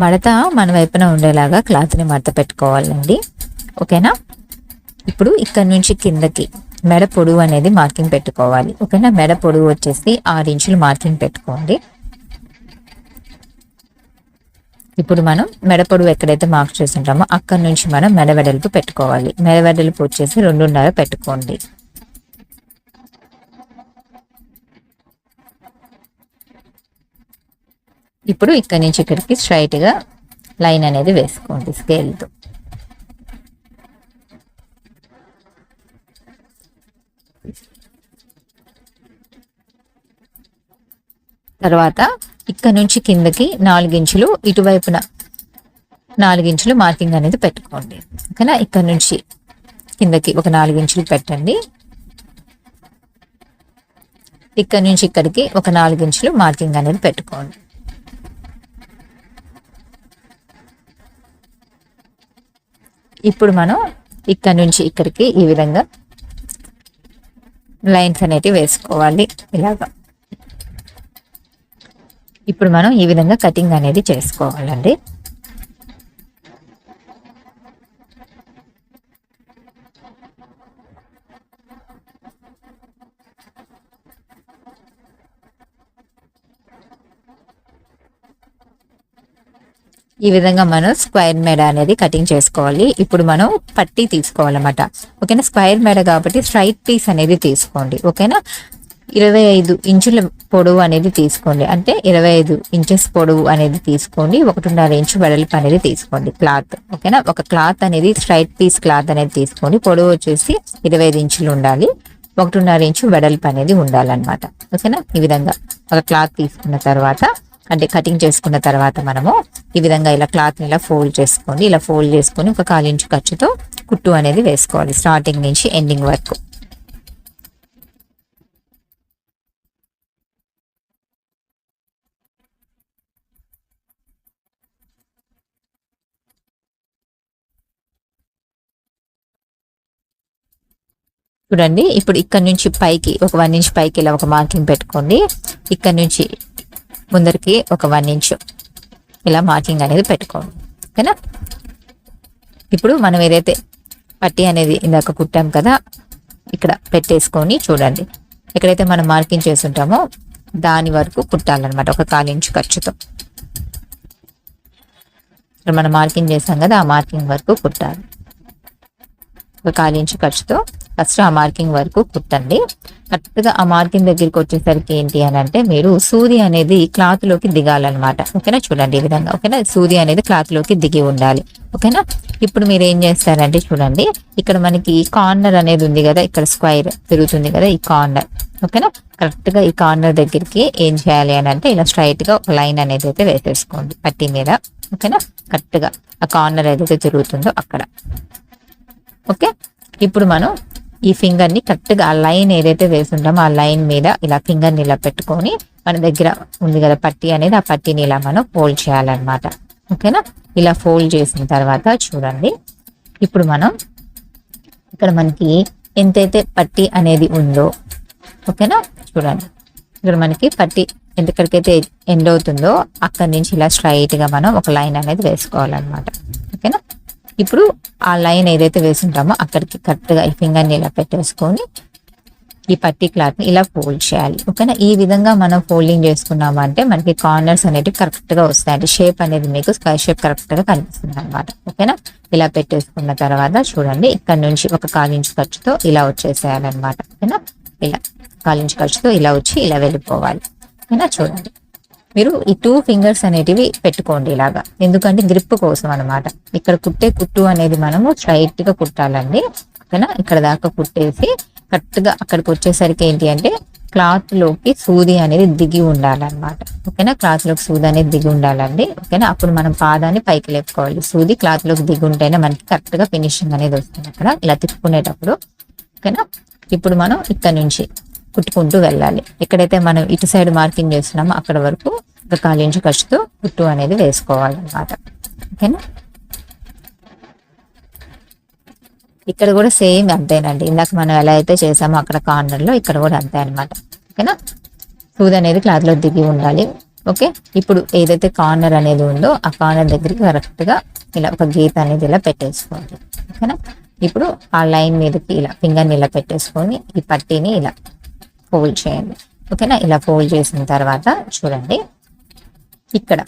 మడత మన వైపున ఉండేలాగా క్లాత్ని మడత పెట్టుకోవాలండి. ఓకేనా? ఇప్పుడు ఇక్కడ నుంచి కిందకి మెడ పొడవు అనేది మార్కింగ్ పెట్టుకోవాలి. ఓకేనా? మెడ పొడవు వచ్చేసి ఆరు ఇంచులు మార్కింగ్ పెట్టుకోండి. ఇప్పుడు మనం మెడ పొడవు ఎక్కడైతే మార్క్ చేస్తుంటామో అక్కడ నుంచి మనం మెడ వెడల్పు పెట్టుకోవాలి. మెడ వెడల్పు వచ్చేసి రెండున్నర పెట్టుకోండి. ఇప్పుడు ఇక్కడ నుంచి ఇక్కడికి స్ట్రైట్గా లైన్ అనేది వేసుకోండి స్కేల్తో తర్వాత ఇక్కడ నుంచి కిందకి నాలుగించులు ఇటువైపున నాలుగించులు మార్కింగ్ అనేది పెట్టుకోండి. ఓకేనా? ఇక్కడ నుంచి కిందకి ఒక నాలుగించులు పెట్టండి. ఇక్కడ నుంచి ఇక్కడికి ఒక నాలుగించులు మార్కింగ్ అనేది పెట్టుకోండి. ఇప్పుడు మనం ఇక్కడ నుంచి ఇక్కడికి ఈ విధంగా లైన్స్ అనేటివి వేసుకోవాలి ఇలాగా. ఇప్పుడు మనం ఈ విధంగా కటింగ్ అనేది చేసుకోవాలండి. ఈ విధంగా మనం స్క్వైర్ మెడ అనేది కటింగ్ చేసుకోవాలి. ఇప్పుడు మనం పట్టి తీసుకోవాలన్నమాట. ఓకేనా? స్క్వైర్ మెడ కాబట్టి స్ట్రైట్ పీస్ అనేది తీసుకోండి. ఓకేనా? ఇరవై ఐదు ఇంచుల పొడవు అనేది తీసుకోండి. అంటే ఇరవై ఐదు ఇంచెస్ పొడవు అనేది తీసుకోండి. ఒకటిన్నర ఇంచు వెడల్పు అనేది తీసుకోండి క్లాత్. ఓకేనా? ఒక క్లాత్ అనేది స్ట్రైట్ పీస్ క్లాత్ అనేది తీసుకోండి. పొడవు వచ్చేసి ఇరవై ఐదు ఇంచులు ఉండాలి. ఒకటిన్నర ఇంచు వెడల్పు అనేది ఉండాలన్నమాట. ఓకేనా? ఈ విధంగా ఒక క్లాత్ తీసుకున్న తర్వాత అంటే కటింగ్ చేసుకున్న తర్వాత మనము ఈ విధంగా ఇలా క్లాత్ని ఇలా ఫోల్డ్ చేసుకోండి ఇలా ఫోల్డ్ చేసుకొని ఒక కాలించు ఖర్చుతో కుట్టు అనేది వేసుకోవాలి స్టార్టింగ్ నుంచి ఎండింగ్ వరకు. చూడండి ఇప్పుడు ఇక్కడ నుంచి పైకి ఒక వన్ ఇంచ్ పైకి ఇలా ఒక మార్కింగ్ పెట్టుకోండి. ఇక్కడ నుంచి ముందరికి ఒక వన్ ఇంచ్. ఇలా మార్కింగ్ అనేది పెట్టుకోండి ఓకేనా? ఇప్పుడు మనం ఏదైతే పట్టి అనేది ఇందాక కుట్టాం కదా ఇక్కడ పెట్టేసుకొని చూడండి. ఎక్కడైతే మనం మార్కింగ్ చేస్తుంటామో దాని వరకు కుట్టాలన్నమాట ఒక కాలించు ఖర్చుతో. ఇక్కడ మనం మార్కింగ్ చేసాం కదా ఆ మార్కింగ్ వరకు కుట్టాలి. ఒక కాలించు ఖర్చుతో ఫస్ట్ ఆ మార్కింగ్ వరకు కుట్టండి. కరెక్ట్గా ఆ మార్కింగ్ దగ్గరికి వచ్చేసరికి ఏంటి అని అంటే మీరు సూది అనేది క్లాత్లోకి దిగాలన్నమాట. ఓకేనా? చూడండి ఈ విధంగా. ఓకేనా? సూది అనేది క్లాత్లోకి దిగి ఉండాలి. ఓకేనా? ఇప్పుడు మీరు ఏం చేస్తారంటే చూడండి. ఇక్కడ మనకి కార్నర్ అనేది ఉంది కదా ఇక్కడ స్క్వైర్ తిరుగుతుంది కదా ఈ కార్నర్. ఓకేనా? కరెక్ట్గా ఈ కార్నర్ దగ్గరికి ఏం చేయాలి అని అంటే ఇలా స్ట్రైట్గా ఒక లైన్ అనేది అయితే వేసేసుకోండి పట్టి మీద. ఓకేనా? కరెక్ట్గా ఆ కార్నర్ ఏదైతే తిరుగుతుందో అక్కడ. ఓకే? ఇప్పుడు మనం ఈ ఫింగర్ని కరెక్ట్గా ఆ లైన్ ఏదైతే వేసుంటామో ఆ లైన్ మీద ఇలా ఫింగర్ని ఇలా పెట్టుకొని మన దగ్గర ఉంది కదా పట్టి అనేది ఆ పట్టిని ఇలా మనం ఫోల్డ్ చేయాలన్నమాట. ఓకేనా? ఇలా ఫోల్డ్ చేసిన తర్వాత చూడండి. ఇప్పుడు మనం ఇక్కడ మనకి ఎంతైతే పట్టి అనేది ఉందో ఓకేనా? చూడండి. ఇక్కడ మనకి పట్టి ఎంతకడికైతే ఎండ్ అవుతుందో అక్కడి నుంచి ఇలా స్ట్రైట్గా మనం ఒక లైన్ అనేది వేసుకోవాలన్నమాట. ఓకేనా? ఇప్పుడు ఆ లైన్ ఏదైతే వేసుంటామో అక్కడికి కరెక్ట్గా ఈ ఫింగర్ని ఇలా పెట్టేసుకొని ఈ పట్టి క్లాత్ని ఇలా ఫోల్డ్ చేయాలి. ఓకేనా? ఈ విధంగా మనం ఫోల్డింగ్ చేసుకున్నాము అంటే మనకి కార్నర్స్ అనేవి కరెక్ట్గా వస్తాయి అంటే షేప్ అనేది మీకు స్క్వేర్ షేప్ కరెక్ట్గా కనిపిస్తుంది అనమాట ఓకేనా? ఇలా పెట్టేసుకున్న తర్వాత చూడండి ఇక్కడ నుంచి ఒక కాలించి ఖర్చుతో ఇలా వచ్చేసేయాలన్నమాట. ఓకేనా? ఇలా కాలించు ఖర్చుతో ఇలా వచ్చి ఇలా వెళ్ళిపోవాలి. ఓకేనా? చూడండి. మీరు ఈ టూ ఫింగర్స్ అనేటివి పెట్టుకోండి ఇలాగా. ఎందుకంటే గ్రిప్ కోసం అన్నమాట. ఇక్కడ కుట్టే కుట్టు అనేది మనము స్ట్రైట్గా కుట్టాలండి. ఓకేనా? ఇక్కడ దాకా కుట్టేసి కరెక్ట్గా అక్కడికి వచ్చేసరికి ఏంటి అంటే క్లాత్లోకి సూది అనేది దిగి ఉండాలన్నమాట. ఓకేనా? క్లాత్లోకి సూది అనేది దిగి ఉండాలండి. ఓకేనా? అప్పుడు మనం పాదాన్ని పైకి లేపుకోవాలి. సూది క్లాత్లోకి దిగి ఉంటేనే మనకి కరెక్ట్గా ఫినిషింగ్ అనేది వస్తుంది అక్కడ. ఇలా తిప్పుకునేటప్పుడు. ఓకేనా? ఇప్పుడు మనం ఇక్కడ నుంచి కుట్టుకుంటూ వెళ్ళాలి. ఎక్కడైతే మనం ఇటు సైడ్ మార్కింగ్ చేస్తున్నామో అక్కడ వరకు ఒక కాలు ఇంచు ఖర్చుతో కుట్టు అనేది వేసుకోవాలన్నమాట. ఓకేనా? ఇక్కడ కూడా సేమ్ అంతేనండి. ఇందాక మనం ఎలా అయితే చేసామో అక్కడ కార్నర్లో ఇక్కడ కూడా అంతే అనమాట ఓకేనా? సూది అనేది క్లాత్లో దిగి ఉండాలి. ఓకే? ఇప్పుడు ఏదైతే కార్నర్ అనేది ఉందో ఆ కార్నర్ దగ్గరికి కరెక్ట్గా ఇలా ఒక గీత అనేది ఇలా పెట్టేసుకోండి ఓకేనా? ఇప్పుడు ఆ లైన్ మీదకి ఇలా ఫింగర్ని ఇలా పెట్టేసుకొని ఈ పట్టీని ఇలా ఫోల్డ్ చేయండి. ఓకేనా? ఇలా ఫోల్డ్ చేసిన తర్వాత చూడండి. ఇక్కడ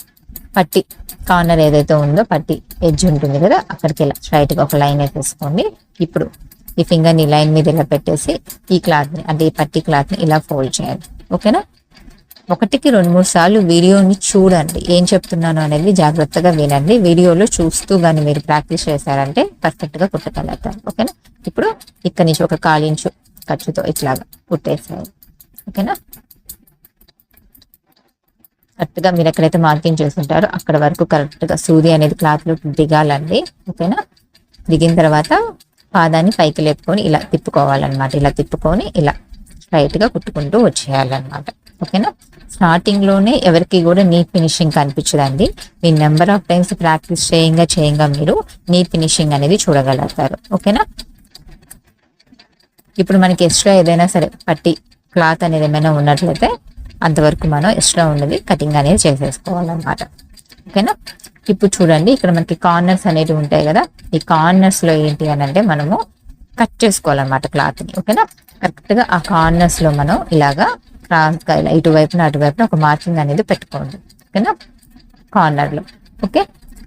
పట్టి కార్నర్ ఏదైతే ఉందో పట్టి ఎడ్జ్ ఉంటుంది కదా అక్కడికి ఇలా స్ట్రైట్గా ఒక లైన్ వేసేసుకోండి ఇప్పుడు ఈ ఫింగర్ని లైన్ మీద ఇలా పెట్టేసి ఈ క్లాత్ని అంటే ఈ పట్టి క్లాత్ని ఇలా ఫోల్డ్ చేయండి. ఓకేనా? ఒకటికి రెండు మూడు సార్లు వీడియోని చూడండి. ఏం చెప్తున్నాను అనేది జాగ్రత్తగా వినండి. వీడియోలో చూస్తూ కానీ మీరు ప్రాక్టీస్ చేశారంటే పర్ఫెక్ట్గా కుట్టగలుగుతారు ఓకేనా? ఇప్పుడు ఇక్కడ నుంచి ఒక కాలించు ఖర్చుతో ఇట్లాగా కుట్టేసేయాలి ఓకేనా? కరెక్ట్గా మీరు ఎక్కడైతే మార్కింగ్ చేస్తుంటారో అక్కడ వరకు కరెక్ట్గా సూది అనేది క్లాత్లో దిగాలండి. ఓకేనా? దిగిన తర్వాత పాదాన్ని పైకి లేపుకొని ఇలా తిప్పుకోవాలన్నమాట. ఇలా తిప్పుకొని ఇలా స్ట్రైట్గా కుట్టుకుంటూ వచ్చేయాలన్నమాట. ఓకేనా? స్టార్టింగ్లోనే ఎవరికి కూడా నీట్ ఫినిషింగ్ కనిపించదండి. మీ నెంబర్ ఆఫ్ టైమ్స్ ప్రాక్టీస్ చేయంగా చేయంగా మీరు నీట్ ఫినిషింగ్ అనేది చూడగలుగుతారు. ఓకేనా? ఇప్పుడు మనకి ఎక్స్ట్రా ఏదైనా సరే పట్టి క్లాత్ అనేది ఏమైనా ఉన్నట్లయితే అంతవరకు మనం ఎక్స్ట్రా ఉన్నది కటింగ్ అనేది చేసేసుకోవాలన్నమాట. ఓకేనా? ఇప్పుడు చూడండి ఇక్కడ మనకి కార్నర్స్ అనేవి ఉంటాయి కదా ఈ కార్నర్స్లో ఏంటి అని అంటే మనము కట్ చేసుకోవాలన్నమాట క్లాత్ని ఓకేనా? కరెక్ట్గా ఆ కార్నర్స్లో మనం ఇలాగా క్రాస్గా ఇలా ఇటువైపున అటువైపున ఒక మార్కింగ్ అనేది పెట్టుకోండి ఓకేనా? కార్నర్లో ఓకే?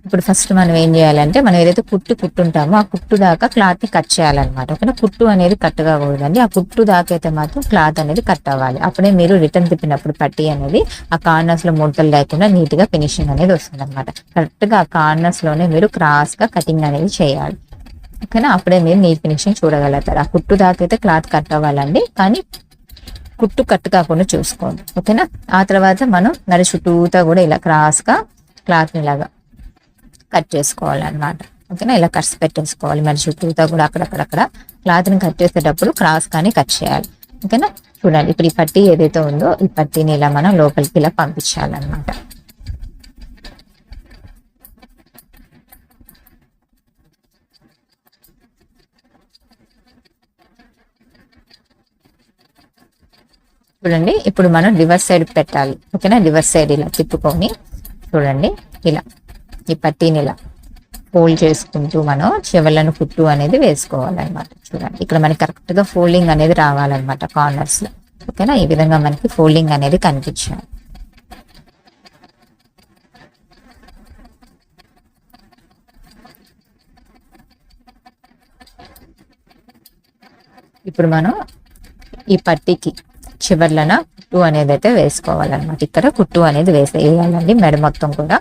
ఇప్పుడు ఫస్ట్ మనం ఏం చేయాలంటే మనం ఏదైతే కుట్టు కుట్టుంటామో ఆ కుట్టు దాకా క్లాత్ని కట్ చేయాలన్నమాట. ఓకేనా? కుట్టు అనేది కట్ కాకూడదండి ఆ కుట్టు దాకా అయితే మాత్రం క్లాత్ అనేది కట్ అవ్వాలి. అప్పుడే మీరు రిటర్న్ తిప్పినప్పుడు పట్టి అనేది ఆ కార్నర్స్లో ముడతలు లేకుండా నీట్గా ఫినిషింగ్ అనేది వస్తుంది అనమాట కరెక్ట్గా ఆ కార్నర్స్లోనే మీరు క్రాస్గా కటింగ్ అనేది చేయాలి. ఓకేనా? అప్పుడే మీరు నీట్ ఫినిషింగ్ చూడగలుగుతారు. ఆ కుట్టు దాకా అయితే క్లాత్ కట్ అవ్వాలండి. కానీ కుట్టు కట్ కాకుండా చూసుకోండి. ఓకేనా? ఆ తర్వాత మనం నడి చుట్టూతా కూడా ఇలా క్రాస్గా క్లాత్ ఇలాగా కట్ చేసుకోవాలన్నమాట. ఓకేనా? ఇలా కట్స్ పెట్టేసుకోవాలి. మరి చుట్టూతో కూడా అక్కడక్కడక్కడ క్లాత్ని కట్ చేసేటప్పుడు క్రాస్ కానీ కట్ చేయాలి. ఓకేనా? చూడండి. ఇప్పుడు ఈ పట్టీ ఏదైతే ఉందో ఈ పట్టీని ఇలా మనం లోపలికి ఇలా పంపించాలన్నమాట. చూడండి. ఇప్పుడు మనం రివర్స్ సైడ్ పెట్టాలి. ఓకేనా? రివర్స్ సైడ్ ఇలా తిప్పుకొని చూడండి. ఇలా. ఈ పట్టీని ఇలా ఫోల్డ్ చేసుకుంటూ మనం చెవులను కుట్టు అనేది వేసుకోవాలన్నమాట. చూడండి ఇక్కడ మనకి కరెక్ట్గా ఫోల్డింగ్ అనేది రావాలన్నమాట కార్నర్స్లో ఓకేనా? ఈ విధంగా మనకి ఫోల్డింగ్ అనేది కనిపించాలి. ఇప్పుడు మనం ఈ పట్టీకి చివర్లన కుట్టు అనేది అయితే వేసుకోవాలన్నమాట. ఇక్కడ కుట్టు అనేది వేసేయాలండి. మెడ మొత్తం కూడా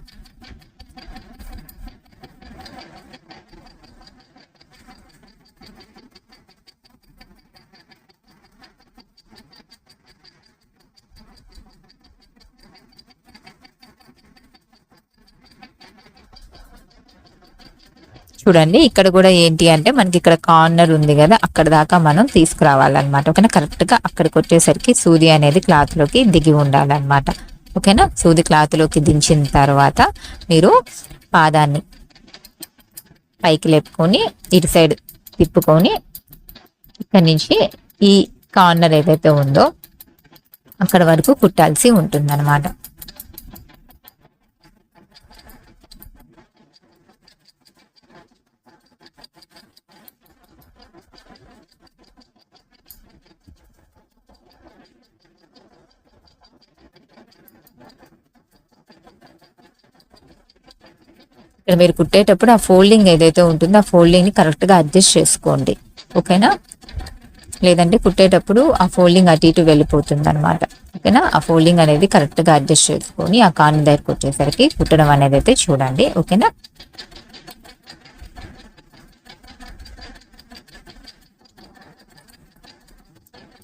చూడండి ఇక్కడ కూడా ఏంటి అంటే మనకి ఇక్కడ కార్నర్ ఉంది కదా అక్కడ దాకా మనం తీసుకురావాలన్నమాట. ఓకేనా? కరెక్ట్గా అక్కడికి వచ్చేసరికి సూది అనేది క్లాత్లోకి దిగి ఉండాలన్నమాట. ఓకేనా? సూది క్లాత్లోకి దించిన తర్వాత మీరు పాదాన్ని పైకి లేపుకొని ఇటు సైడ్ తిప్పుకొని ఇక్కడ నుంచి ఈ కార్నర్ ఏదైతే ఉందో అక్కడ వరకు కుట్టాల్సి ఉంటుందన్నమాట. ఇక్కడ మీరు కుట్టేటప్పుడు ఆ ఫోల్డింగ్ ఏదైతే ఉంటుందో ఆ ఫోల్డింగ్ని కరెక్ట్గా అడ్జస్ట్ చేసుకోండి. ఓకేనా? లేదంటే కుట్టేటప్పుడు ఆ ఫోల్డింగ్ అటు ఇటు వెళ్ళిపోతుంది అనమాట ఓకేనా? ఆ ఫోల్డింగ్ అనేది కరెక్ట్గా అడ్జస్ట్ చేసుకొని ఆ కాన్ దగ్గరకు వచ్చేసరికి కుట్టడం అనేది అయితే చూడండి. ఓకేనా?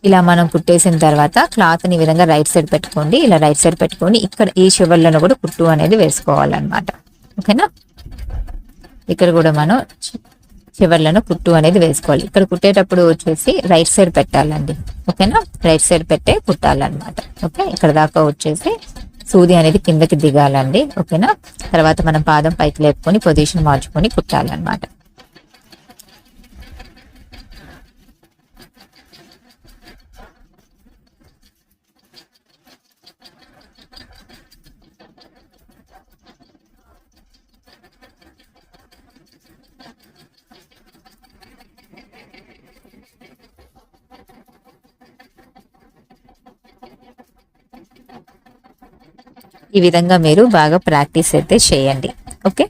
ఇలా మనం కుట్టేసిన తర్వాత క్లాత్ని ఈ విధంగా రైట్ సైడ్ పెట్టుకోండి. ఇలా రైట్ సైడ్ పెట్టుకొని ఇక్కడ ఈ చివర్లను కూడా కుట్టు అనేది వేసుకోవాలన్నమాట. ఓకేనా? ఇక్కడ కూడా మనం చివర్లను కుట్టు అనేది వేసుకోవాలి. ఇక్కడ కుట్టేటప్పుడు వచ్చేసి రైట్ సైడ్ పెట్టాలండి. ఓకేనా? రైట్ సైడ్ పెట్టే కుట్టాలన్నమాట. ఓకే? ఇక్కడ దాకా వచ్చేసి సూది అనేది కిందకి దిగాలండి. ఓకేనా? తర్వాత మనం పాదం పైకి లేపుకొని పొజిషన్ మార్చుకొని కుట్టాలన్నమాట. ఈ విధంగా మీరు బాగా ప్రాక్టీస్ అయితే చేయండి. ఓకే?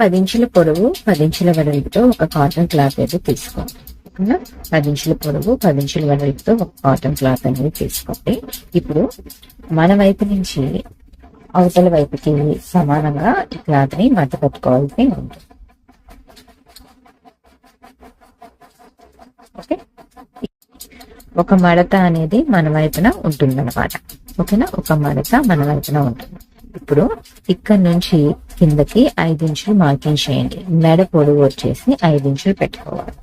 పది ఇంచుల పొడవు పది ఇంచుల వెడల్పుతో ఒక కాటన్ క్లాత్ అయితే తీసుకోండి. పది ఇంచుల పొడవు పది ఇంచుల వెడల్పుతో ఒక కాటన్ క్లాత్ అనేది తీసుకోండి. ఇప్పుడు మన వైపు నుంచి అవతల వైపుకి సమానంగా ఈ క్లాత్ని మడత పెట్టుకోవాల్సి ఉంటుంది. ఓకే? ఒక మడత అనేది మన వైపున ఉంటుందన్నమాట. ఓకేనా? ఒక మడత మన వైపున ఉంటుంది. ఇప్పుడు ఇక్కడ నుంచి కిందకి ఐదు ఇంచులు మార్కింగ్ చేయండి. మెడ పొడవు వచ్చేసి ఐదు ఇంచులు పెట్టుకోవాలి.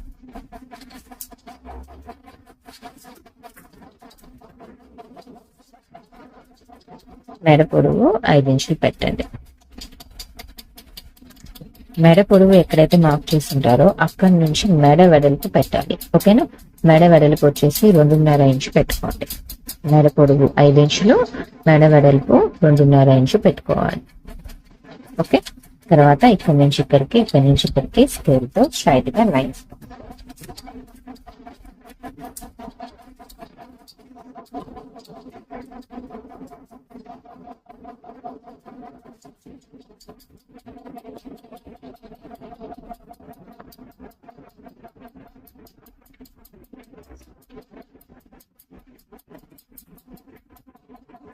మెడ పొడవు ఐదు ఇంచులు పెట్టండి. మెడ పొడవు ఎక్కడైతే మార్క్ చేస్తుంటారో అక్కడి నుంచి మెడ వెడల్పు పెట్టాలి. ఓకేనా? మెడ వెడల్పు వచ్చేసి రెండున్నర ఇంచు పెట్టుకోండి. మెడ పొడుగు ఐదు ఇంచులు మెడ వెడల్పు రెండున్నర ఇంచు పెట్టుకోవాలి. ఓకే? తర్వాత ఇక్కడి నుంచి ఇక్కడికి ఇక్కడి నుంచి ఇక్కడికి స్కేల్తో స్ట్రైట్గా లైన్స్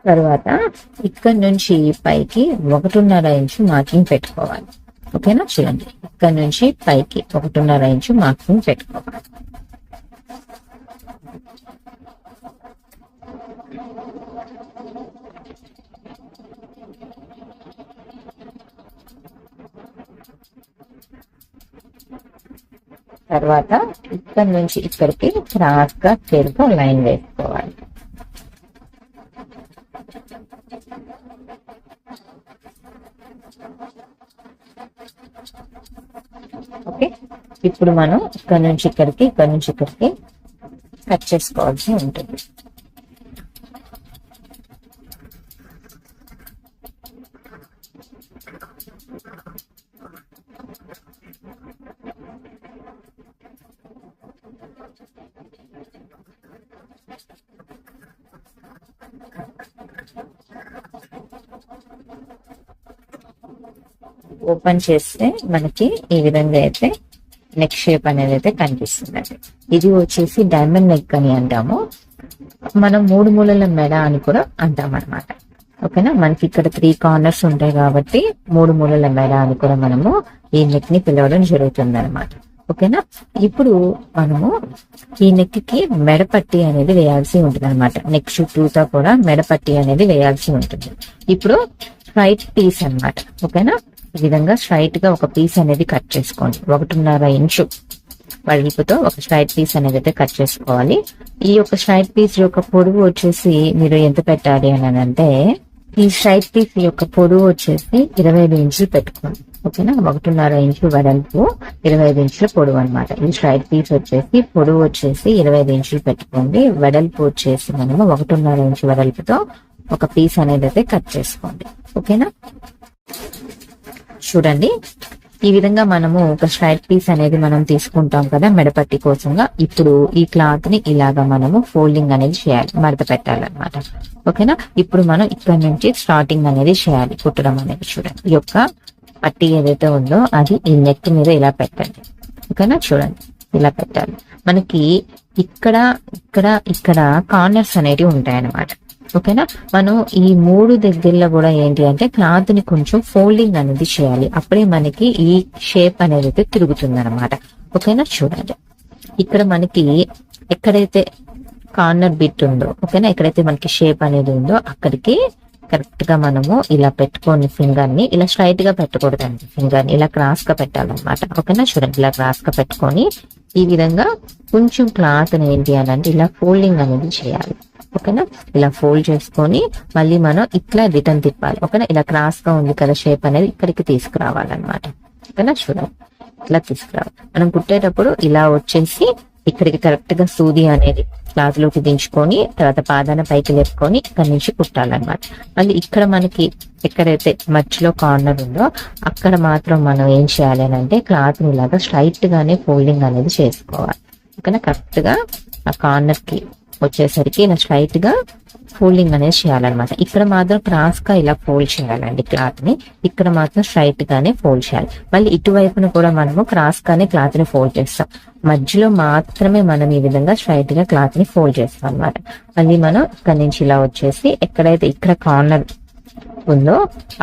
తర్వాత ఇక్కడ నుంచి పైకి ఒకటిన్నర ఇంచు మార్కింగ్ పెట్టుకోవాలి. ఓకేనా? చూడండి. ఇక్కడ నుంచి పైకి ఒకటిన్నర ఇంచు మార్కింగ్ పెట్టుకోవాలి. తర్వాత ఇక్కడ నుంచి ఇక్కడికి క్రాస్గా చేరుతో లైన్ వేస్తాం ఓకే ఇప్పుడు మనం ఇక్కడ నుంచి ఇక్కడికి ఇక్కడ నుంచి ఇక్కడికి కట్ చేసుకోవాల్సి ఉంటుంది. ఓపెన్ చేస్తే మనకి ఈ విధంగా అయితే నెక్ షేప్ అనేది అయితే కనిపిస్తుంది ఇది వచ్చేసి డైమండ్ నెక్ అని అంటాము. మనం మూడు మూలల మెడ అని కూడా అంటాం అనమాట ఓకేనా? మనకి ఇక్కడ త్రీ కార్నర్స్ ఉంటాయి కాబట్టి మూడు మూలల మెడ అని కూడా మనము ఈ నెక్ని పిలవడం జరుగుతుంది అనమాట ఓకేనా? ఇప్పుడు మనము ఈ నెక్కి మెడపట్టి అనేది వేయాల్సి ఉంటుంది అనమాట నెక్ చుట్టూతో కూడా మెడపట్టి అనేది వేయాల్సి ఉంటుంది. ఇప్పుడు రైట్ పీస్ అన్నమాట. ఓకేనా? ఈ విధంగా స్ట్రైట్గా ఒక పీస్ అనేది కట్ చేసుకోండి. ఒకటిన్నర ఇంచు వెడల్పుతో ఒక స్ట్రైట్ పీస్ అనేది అయితే కట్ చేసుకోవాలి. ఈ యొక్క స్ట్రైట్ పీస్ యొక్క పొడవు వచ్చేసి మీరు ఎంత పెట్టాలి అని అంటే ఈ స్ట్రైట్ పీస్ యొక్క పొడవు వచ్చేసి ఇరవై ఐదు ఇంచులు పెట్టుకోండి. ఓకేనా? ఒకటిన్నర ఇంచు వెడల్పు ఇరవై ఐదు ఇంచుల పొడవు అనమాట ఈ స్ట్రైట్ పీస్ వచ్చేసి పొడవు వచ్చేసి ఇరవై ఐదు ఇంచులు పెట్టుకోండి. వెడల్పు వచ్చేసి మనము ఒకటిన్నర ఇంచు వెడల్పుతో ఒక పీస్ అనేది అయితే కట్ చేసుకోండి. ఓకేనా? చూడండి. ఈ విధంగా మనము ఒక స్ట్రైట్ పీస్ అనేది మనం తీసుకుంటాం కదా మెడపట్టి కోసంగా. ఇప్పుడు ఈ క్లాత్ని ఇలాగా మనము ఫోల్డింగ్ అనేది చేయాలి మడత పెట్టాలన్నమాట. ఓకేనా? ఇప్పుడు మనం ఇక్కడ నుంచి స్టార్టింగ్ అనేది చేయాలి కుట్టడం అనేది చూడండి. ఈ యొక్క పట్టి ఏదైతే ఉందో అది ఈ నెక్ మీద ఇలా పెట్టండి. ఓకేనా? చూడండి. ఇలా పెట్టాలి. మనకి ఇక్కడ ఇక్కడ ఇక్కడ కార్నర్స్ అనేటివి ఉంటాయన్నమాట. ఓకేనా? మనం ఈ మూడు దగ్గరలో కూడా ఏంటి అంటే క్లాత్ని కొంచెం ఫోల్డింగ్ అనేది చేయాలి. అప్పుడే మనకి ఈ షేప్ అనేది అయితే తిరుగుతుంది అనమాట ఓకేనా? చూడండి. ఇక్కడ మనకి ఎక్కడైతే కార్నర్ బిట్ ఉందో ఓకేనా? ఎక్కడైతే మనకి షేప్ అనేది ఉందో అక్కడికి కరెక్ట్గా మనము ఇలా పెట్టుకొని ఫింగర్ని ఇలా స్ట్రైట్గా పెట్టకూడదండి. ఫింగర్ని ఇలా క్రాస్గా పెట్టాలన్నమాట. ఓకేనా? చూడండి ఇలా క్రాస్గా పెట్టుకొని ఈ విధంగా కొంచెం క్లాత్ ఏంటి అని అంటే ఇలా ఫోల్డింగ్ అనేది చేయాలి. ఓకేనా? ఇలా ఫోల్డ్ చేసుకొని మళ్ళీ మనం ఇట్లా రిటర్న్ తిప్పాలి. ఓకేనా? ఇలా క్రాస్గా ఉంది కదా షేప్ అనేది ఇక్కడికి తీసుకురావాలన్నమాట. ఓకేనా? చూడండి ఇట్లా తీసుకురావాలి. మనం కుట్టేటప్పుడు ఇలా వచ్చేసి ఇక్కడికి కరెక్ట్గా సూది అనేది క్లాత్లోకి దించుకొని తర్వాత పాదాన పైకి లేపుకొని ఇక్కడ నుంచి కుట్టాలన్నమాట మళ్ళీ ఇక్కడ మనకి ఎక్కడైతే మధ్యలో కార్నర్ ఉందో అక్కడ మాత్రం మనం ఏం చేయాలి అని అంటే క్లాత్ ఇలాగా స్ట్రైట్ గానే ఫోల్డింగ్ అనేది చేసుకోవాలి. ఓకేనా? కరెక్ట్గా ఆ కార్నర్కి వచ్చేసరికి ఇలా స్ట్రైట్గా ఫోల్డింగ్ అనేది చేయాలన్నమాట. ఇక్కడ మాత్రం క్రాస్గా ఇలా ఫోల్డ్ చేయాలండి క్లాత్ని. ఇక్కడ మాత్రం స్ట్రైట్ గానే ఫోల్డ్ చేయాలి. మళ్ళీ ఇటువైపున కూడా మనము క్రాస్ గానే క్లాత్ని ఫోల్డ్ చేస్తాం. మధ్యలో మాత్రమే మనం ఈ విధంగా స్ట్రైట్గా క్లాత్ని ఫోల్డ్ చేస్తాం అనమాట మళ్ళీ మనం ఇక్కడ నుంచి ఇలా వచ్చేసి ఎక్కడైతే ఇక్కడ కార్నర్ ఉందో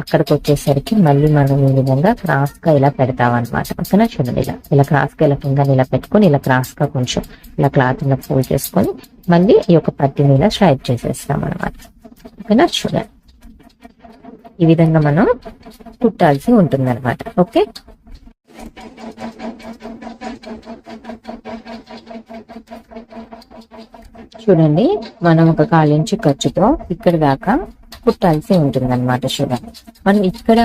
అక్కడికి వచ్చేసరికి మళ్ళీ మనం ఈ విధంగా క్రాస్గా ఇలా పెడతాం అనమాట ఓకేనా చూడండి ఇలా. ఇలా క్రాస్గా ఇలా కింద ఇలా పెట్టుకొని ఇలా క్రాస్గా కొంచెం ఇలా క్లాత్ ఇలా ఫోల్డ్ చేసుకొని మళ్ళీ ఈ యొక్క పట్టిని ఇలా స్ట్రైప్ చేసేస్తాం అనమాట ఓకేనా? చూడండి. ఈ విధంగా మనం కుట్టాల్సి ఉంటుంది అనమాట ఓకే? చూడండి మనం ఒక కాలించి ఖర్చుతో ఇక్కడ దాకా కుట్టాల్సి ఉంటుంది అనమాట చూడండి. మనం ఇక్కడ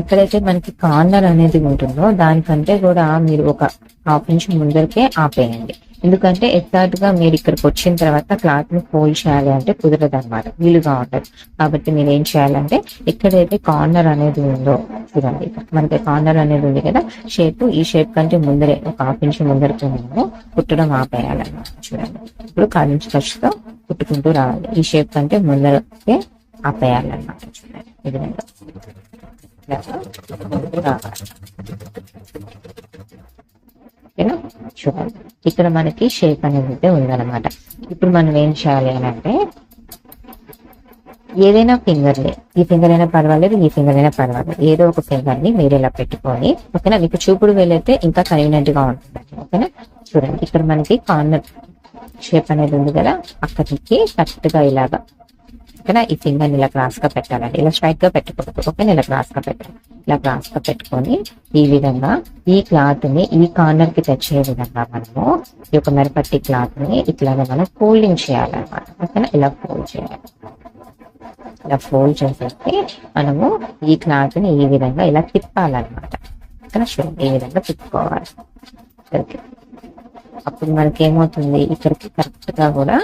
ఎక్కడైతే మనకి కార్నర్ అనేది ఉంటుందో దానికంటే కూడా మీరు ఒక హాఫ్ ఇంచ్ ముందరికే ఆపేయండి. ఎందుకంటే ఎగ్జాక్ట్గా మీరు ఇక్కడికి వచ్చిన తర్వాత క్లాత్ని ఫోల్డ్ చేయాలి అంటే కుదరదు అనమాట వీలుగా ఉండదు. కాబట్టి మీరు ఏం చేయాలంటే ఎక్కడైతే కార్నర్ అనేది ఉందో చూడండి మనకి కార్నర్ అనేది ఉంది కదా షేప్ ఈ షేప్ కంటే ముందరే ఒక హాఫ్ ఇంచ్ ముందరికి మనము కుట్టడం ఆపేయాలన్నమాట. చూడండి. ఇప్పుడు కాలు ఇంచ్ ఖర్చుతో కుట్టుకుంటూ రావాలి. ఈ షేప్ కంటే ముందరకే ఆపేయాలన్నమాట. చూడండి. ఈ విధంగా. రావాలి ఓకేనా? చూడండి ఇక్కడ మనకి షేప్ అనేది అయితే ఉందన్నమాట. ఇప్పుడు మనం ఏం చేయాలి అని అంటే ఏదైనా ఫింగర్ ఈ ఫింగర్ అయినా పర్వాలేదు ఈ ఫింగర్ అయినా పర్వాలేదు. ఏదో ఒక ఫింగర్ని మీరు ఇలా పెట్టుకొని ఓకేనా? మీకు చూపుడు వేలైతే ఇంకా కన్వీనియంట్గా ఉంటుంది. ఓకేనా? చూడండి. ఇక్కడ మనకి కార్నర్ షేప్ అనేది ఉంది కదా అక్కడికి కరెక్ట్గా ఇలాగా ఓకేనా? ఈ ఫింగర్ని ఇలా క్రాస్గా పెట్టాలండి. ఇలా స్ట్రైట్గా పెట్టకూడదు ఓకేనా ఇలా క్రాస్గా పెట్టాలి. ఇలా క్రాస్గా పెట్టుకొని ఈ విధంగా ఈ క్లాత్ని ఈ కార్నర్కి తెచ్చే విధంగా మనము ఈ యొక్క మెరపట్టి క్లాత్ని ఇట్లాగా మనం ఫోల్డింగ్ చేయాలన్నమాట. ఓకేనా? ఇలా ఫోల్డ్ చేయాలి. ఇలా ఫోల్డ్ చేసేసి మనము ఈ క్లాత్ని ఈ విధంగా ఇలా తిప్పాలన్నమాట. ఓకేనా? చూడండి ఈ విధంగా తిప్పుకోవాలి. అప్పుడు మనకి ఏమవుతుంది ఇక్కడికి కరెక్ట్గా కూడా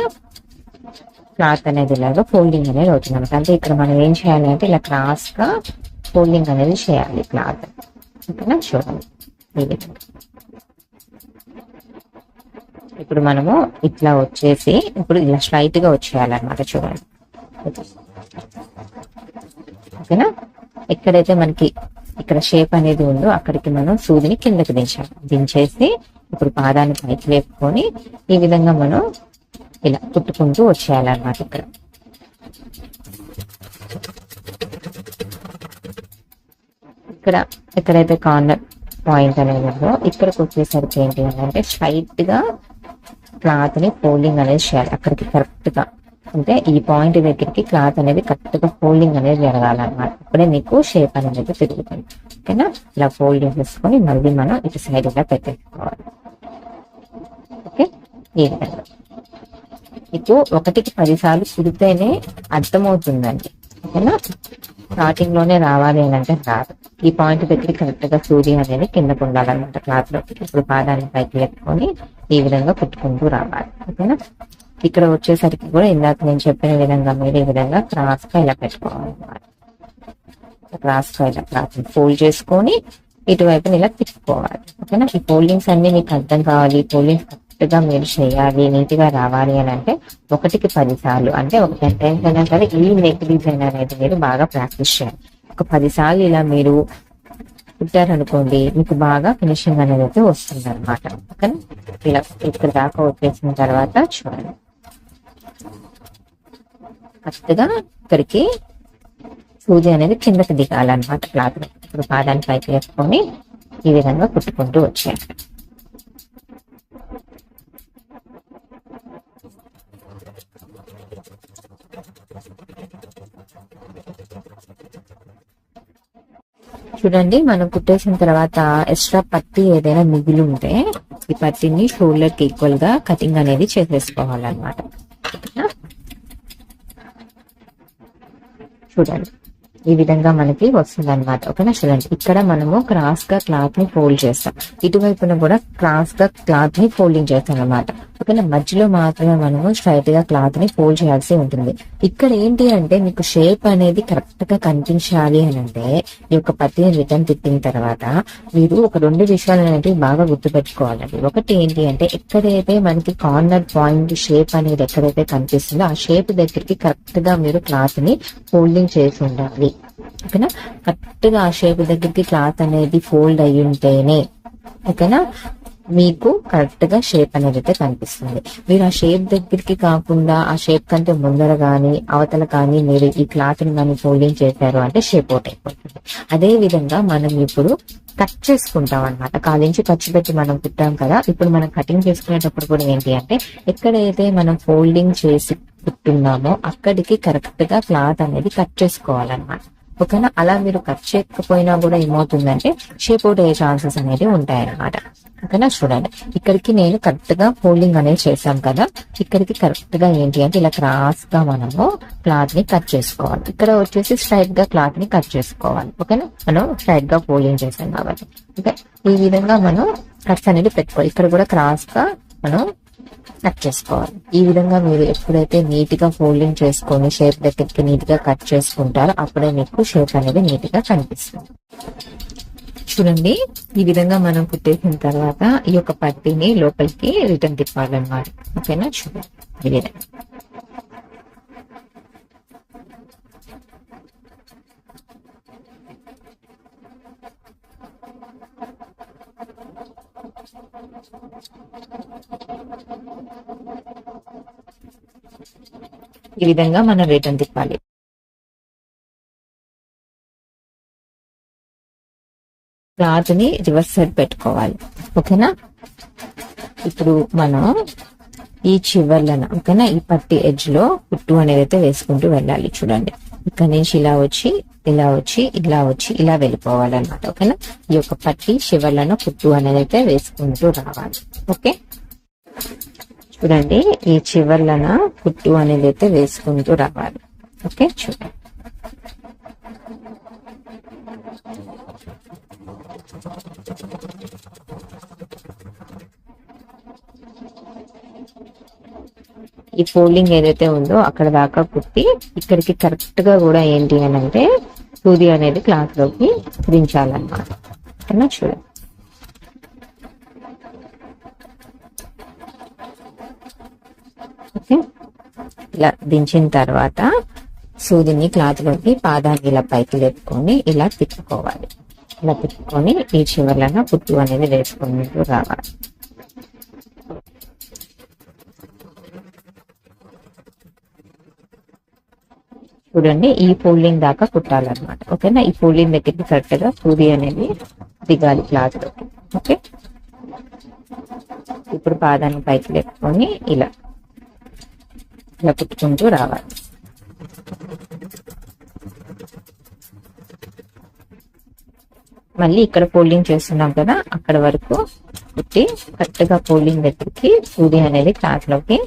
క్లాత్ అనేది ఇలాగా ఫోల్డింగ్ అనేది అవుతుంది అనమాట. అంటే ఇక్కడ మనం ఏం చేయాలి అంటే ఇలా క్రాస్గా ఫోల్డింగ్ అనేది చేయాలి క్లాత్. ఓకేనా? చూడండి. ఈ విధంగా. ఇప్పుడు మనము ఇట్లా వచ్చేసి ఇప్పుడు ఇలా స్ట్రైట్గా వచ్చేయాలన్నమాట చూడండి. ఓకేనా? ఎక్కడైతే మనకి ఇక్కడ షేప్ అనేది ఉందో అక్కడికి మనం సూదిని కిందకి దించాలి. దించేసి ఇప్పుడు పాదాన్ని పైకి లేపుకొని ఈ విధంగా మనం ఇలా కుట్టుకుంటూ వచ్చేయాలన్నమాట ఇక్కడ. ఇక్కడ ఎక్కడైతే కార్నర్ పాయింట్ అనేది ఉందో ఇక్కడికి వచ్చేసరికి ఏంటి అని అంటే స్ట్రైట్గా క్లాత్ని ఫోల్డింగ్ అనేది చేయాలి. అక్కడికి కరెక్ట్గా. అంటే ఈ పాయింట్ దగ్గరికి క్లాత్ అనేది కరెక్ట్గా ఫోల్డింగ్ అనేది జరగాలన్నమాట. అప్పుడే మీకు షేప్ అనేది తిరుగుతుంది ఓకేనా? ఇలా ఫోల్డింగ్ చేసుకొని మళ్ళీ మనం ఇటు సైడ్ ఇలా పెట్టేసుకోవాలి. ఓకే? ఈ విధంగా. మీకు ఒకటికి పదిసార్లు కుడితేనే అర్థమవుతుందండి. ఓకేనా? స్టార్టింగ్లోనే రావాలి అని అంటే రాదు. ఈ పాయింట్ దగ్గర కరెక్ట్గా సూది అనేది కిందకు ఉండాలన్నమాట క్లాత్లో ఇప్పుడు పాదాన్ని పైకి ఎత్తుకొని ఈ విధంగా కుట్టుకుంటూ రావాలి. ఓకేనా? ఇక్కడ వచ్చేసరికి కూడా ఇందాక నేను చెప్పిన విధంగా మీరు ఈ విధంగా క్రాస్గా ఇలా పెట్టుకోవాలి క్రాస్గా ఇలా క్లాత్ ఫోల్డ్ చేసుకొని ఇటువైపు ఇలా తిప్పుకోవాలి. ఓకేనా? ఈ ఫోల్డింగ్స్ అన్ని మీకు అర్థం కావాలి. ఫోల్డింగ్స్ ఫస్ట్గా మీరు చేయాలి నీట్గా రావాలి అని అంటే ఒకటికి పదిసార్లు. అంటే ఒక టెన్ టైమ్స్ అయినా సరే ఈ నెక్ డిజైన్ అనేది మీరు బాగా ప్రాక్టీస్ చేయాలి. ఒక పది సార్లు ఇలా మీరు కుట్టారనుకోండి మీకు బాగా ఫినిషింగ్ అనేది అయితే వస్తుంది అనమాట ఓకేనా? ఇలా ఇక్కడ దాకా వచ్చేసిన తర్వాత చూడండి. ఫస్ట్గా ఇక్కడికి సూది అనేది కిందకి దిగాలన్నమాట క్లాత్ ఇప్పుడు పాదాన్ని పైకి వేసుకొని ఈ విధంగా కుట్టుకుంటూ వచ్చాను చూడండి మనం కుట్టేసిన తర్వాత ఎక్స్ట్రా పత్తి ఏదైనా మిగిలి ఉంటే ఈ పత్తిని షోల్డర్కి ఈక్వల్గా కటింగ్ అనేది చేసేసుకోవాలన్నమాట. చూడండి ఈ విధంగా మనకి వస్తుంది అనమాట ఓకేనా? చూడండి ఇక్కడ మనము క్రాస్గా క్లాత్ని ఫోల్డ్ చేస్తాం. ఇటువైపున కూడా క్రాస్గా క్లాత్ని ఫోల్డింగ్ చేస్తాం అనమాట ఓకేనా మధ్యలో మాత్రమే మనము స్ట్రైట్గా క్లాత్ని ఫోల్డ్ చేయాల్సి ఉంటుంది. ఇక్కడ ఏంటి అంటే మీకు షేప్ అనేది కరెక్ట్గా కనిపించాలి అని అంటే ఈ యొక్క పత్తిని రిటర్న్ తిప్పిన తర్వాత మీరు ఒక రెండు విషయాలు అనేవి బాగా గుర్తుపెట్టుకోవాలండి. ఒకటి ఏంటి అంటే ఎక్కడైతే మనకి కార్నర్ పాయింట్ షేప్ అనేది ఎక్కడైతే కనిపిస్తుందో ఆ షేప్ దగ్గరికి కరెక్ట్గా మీరు క్లాత్ని ఫోల్డింగ్ చేసి ఉండాలి. ఓకేనా? కరెక్ట్గా ఆ షేప్ దగ్గరికి క్లాత్ అనేది ఫోల్డ్ అయి ఉంటేనే ఓకేనా? మీకు కరెక్ట్గా షేప్ అనేది అయితే కనిపిస్తుంది. మీరు ఆ షేప్ దగ్గరికి కాకుండా ఆ షేప్ కంటే ముందర కానీ అవతల కానీ మీరు ఈ క్లాత్ని కానీ ఫోల్డింగ్ చేశారు అంటే షేప్ అవుట్ అయిపోతుంది. అదే విధంగా మనం ఇప్పుడు కట్ చేసుకుంటాం అనమాట కాలించి ఖర్చు పెట్టి మనం కుట్టాం కదా ఇప్పుడు మనం కటింగ్ చేసుకునేటప్పుడు కూడా ఏంటి అంటే ఎక్కడైతే మనం ఫోల్డింగ్ చేసి కుట్టున్నామో అక్కడికి కరెక్ట్గా క్లాత్ అనేది కట్ చేసుకోవాలన్నమాట. ఓకేనా అలా మీరు కట్ చేయకపోయినా కూడా ఏమవుతుందంటే షేప్ అవుట్ అయ్యే ఛాన్సెస్ అనేవి ఉంటాయన్నమాట. ఓకేనా చూడండి. ఇక్కడికి నేను కరెక్ట్గా ఫోల్డింగ్ అనేది చేశాం కదా. ఇక్కడికి కరెక్ట్గా ఏంటి అంటే ఇలా క్రాస్గా మనము క్లాత్ని కట్ చేసుకోవాలి. ఇక్కడ వచ్చేసి స్ట్రైట్గా క్లాత్ని కట్ చేసుకోవాలి. ఓకేనా మనం స్ట్రైట్గా ఫోల్డింగ్ చేసాం కాబట్టి. ఓకే ఈ విధంగా మనం కట్స్ అనేది పెట్టుకోవాలి. ఇక్కడ కూడా క్రాస్గా మనం కట్ చేసుకోవాలి. ఈ విధంగా మీరు ఎప్పుడైతే నీట్గా ఫోల్డింగ్ చేసుకొని షేప్ దగ్గరికి నీట్గా కట్ చేసుకుంటారో అప్పుడే మీకు షేప్ అనేది నీట్గా కనిపిస్తుంది. చూడండి ఈ విధంగా మనం కుట్టేసిన తర్వాత ఈ యొక్క పట్టీని లోపలికి రిటర్న్ తిప్పాలన్నమాట. ఓకేనా? చూడండి ఈ విధంగా. ఈ విధంగా మనం రిటర్న్ తిప్పాలి. క్లాత్ని రివర్స్ సైడ్ పెట్టుకోవాలి. ఓకేనా? ఇప్పుడు మనం ఈ చివర్లన ఓకేనా? ఈ పట్టి ఎడ్జ్లో కుట్టు అనేది అయితే వేసుకుంటూ వెళ్ళాలి చూడండి. ఇక్కడ నుంచి ఇలా వచ్చి ఇలా వచ్చి ఇలా వచ్చి ఇలా వెళ్ళిపోవాలన్నమాట ఓకేనా? ఈ యొక్క పట్టి చివర్లను కుట్టు అనేది అయితే వేసుకుంటూ రావాలి ఓకే? చూడండి ఈ చివర్లన కుట్టు అనేది అయితే వేసుకుంటూ రావాలి ఓకే? చూడండి. ఈ ఫోల్డింగ్ ఏదైతే ఉందో అక్కడ దాకా కుట్టి ఇక్కడికి కరెక్ట్గా కూడా ఏంటి అని అంటే సూది అనేది క్లాత్లోకి దించాలన్నమాట. ఓకేనా చూడండి. ఓకే. ఇలా దించిన తర్వాత సూదిని క్లాత్లోకి పాదాన్ని ఇలా పైకి లేపుకొని ఇలా తిప్పుకోవాలి. ఇలా ఈ చివర్లను కుట్టు అనేది వేసుకుంటూ రావాలి. చూడండి ఈ ఫోల్డింగ్ దాకా కుట్టాలన్నమాట. ఓకేనా? ఈ ఫోల్డింగ్ దగ్గరికి కరెక్ట్గా సూది అనేది దిగాలి క్లాత్ ఓకే? ఇప్పుడు పాదాన్ని పైకి లేపుకొని ఇలా ఇలా కుట్టుకుంటూ రావాలి. మళ్ళీ ఇక్కడ ఫోల్డింగ్ చేస్తున్నాం కదా అక్కడ వరకు కుట్టి కరెక్ట్గా ఫోల్డింగ్ దగ్గరికి సూది అనేది క్లాత్లోకి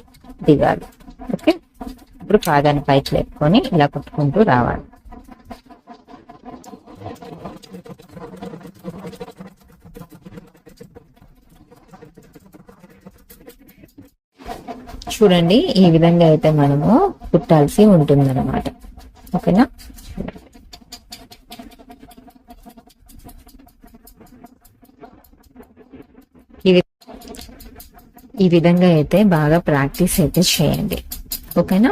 దిగాలి. ఓకే? ఇప్పుడు పాదాన్ని పైకి లేపుకొని ఇలా కుట్టుకుంటూ రావాలి. చూడండి ఈ విధంగా అయితే మనము కుట్టాల్సి ఉంటుందన్నమాట. ఓకేనా ఈ వి- ఈ విధంగా అయితే బాగా ప్రాక్టీస్ అయితే చేయండి. ఓకేనా?